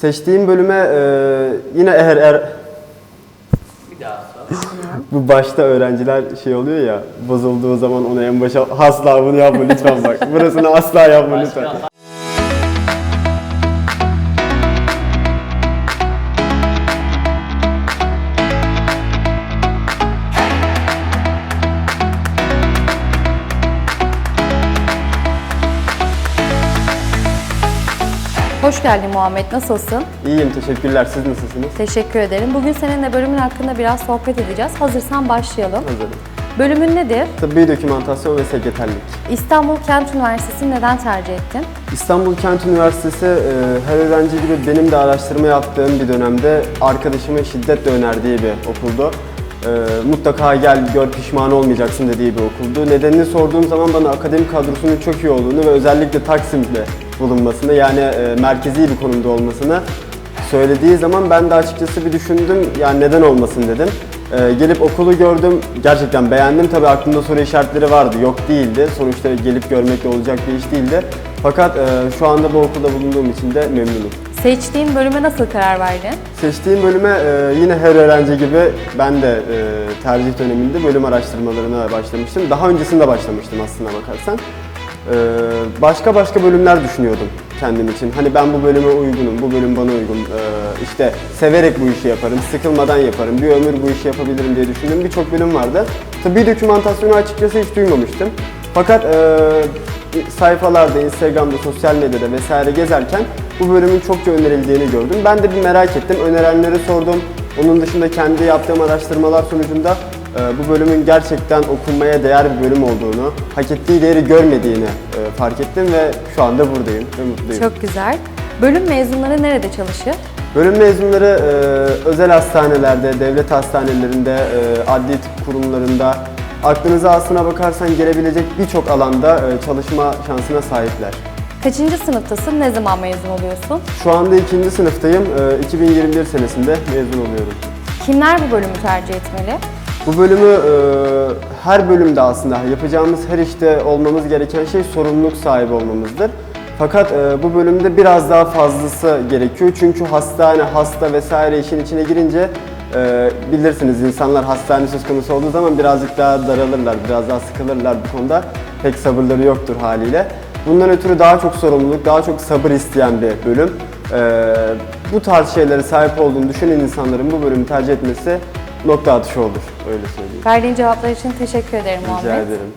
Seçtiğim bölüme e, yine eğer er, Bir daha sor. bu başta öğrenciler şey oluyor ya bozulduğu zaman ona en başa asla bunu yapma lütfen bak. Burasını asla yapma lütfen. Hoş geldin Muhammed, nasılsın? İyiyim teşekkürler. Siz nasılsınız? Teşekkür ederim. Bugün seninle bölümün hakkında biraz sohbet edeceğiz. Hazırsan başlayalım. Hazırım. Bölümün nedir? Tıbbi dokümantasyon ve sekreterlik. İstanbul Kent Üniversitesi'ni neden tercih ettin? İstanbul Kent Üniversitesi e, her öğrenci gibi benim de araştırma yaptığım bir dönemde arkadaşımın şiddetle önerdiği bir okuldu. E, mutlaka gel gör pişman olmayacaksın dediği bir okuldu. Nedenini sorduğum zaman bana akademik kadrosunun çok iyi olduğunu ve özellikle Taksim'de bulunmasını yani e, merkezi bir konumda olmasını söylediği zaman ben de açıkçası bir düşündüm yani neden olmasın dedim. Ee, gelip okulu gördüm, gerçekten beğendim. Tabii aklımda soru işaretleri vardı, yok değildi. Sonuçta gelip görmekle olacak bir iş değildi. Fakat e, şu anda bu okulda bulunduğum için de memnunum. Seçtiğin bölüme nasıl karar verdin? Seçtiğim bölüme e, yine her öğrenci gibi ben de e, tercih döneminde bölüm araştırmalarına başlamıştım. Daha öncesinde başlamıştım aslına bakarsan. E, başka başka bölümler düşünüyordum kendim için. Hani ben bu bölüme uygunum, bu bölüm bana uygun. E, işte severek bu işi yaparım, sıkılmadan yaparım, bir ömür bu işi yapabilirim diye düşündüğüm birçok bölüm vardı. Tıbbi dokümantasyonu açıkçası hiç duymamıştım. Fakat e, sayfalarda, Instagram'da, sosyal medyada vesaire gezerken bu bölümün çokça önerildiğini gördüm. Ben de bir merak ettim, önerenleri sordum. Onun dışında kendi yaptığım araştırmalar sonucunda bu bölümün gerçekten okunmaya değer bir bölüm olduğunu, hak ettiği değeri görmediğini e, fark ettim ve şu anda buradayım ve mutluyum. Çok güzel. Bölüm mezunları nerede çalışır? Bölüm mezunları e, özel hastanelerde, devlet hastanelerinde, e, adli tıp kurumlarında, aklınıza aslına bakarsan gelebilecek birçok alanda e, çalışma şansına sahipler. Kaçıncı sınıftasın? Ne zaman mezun oluyorsun? Şu anda ikinci sınıftayım. E, 2021 senesinde mezun oluyorum. Kimler bu bölümü tercih etmeli? Bu bölümü e, her bölümde aslında yapacağımız her işte olmamız gereken şey sorumluluk sahibi olmamızdır. Fakat e, bu bölümde biraz daha fazlası gerekiyor. Çünkü hastane, hasta vesaire işin içine girince e, bilirsiniz insanlar hastane söz konusu olduğu zaman birazcık daha daralırlar, biraz daha sıkılırlar bu konuda. Pek sabırları yoktur haliyle. Bundan ötürü daha çok sorumluluk, daha çok sabır isteyen bir bölüm. E, bu tarz şeylere sahip olduğunu düşünen insanların bu bölümü tercih etmesi nokta atışı olur. Öyle söyleyeyim. Verdiğin cevaplar için teşekkür ederim Rica Muhammed. ederim.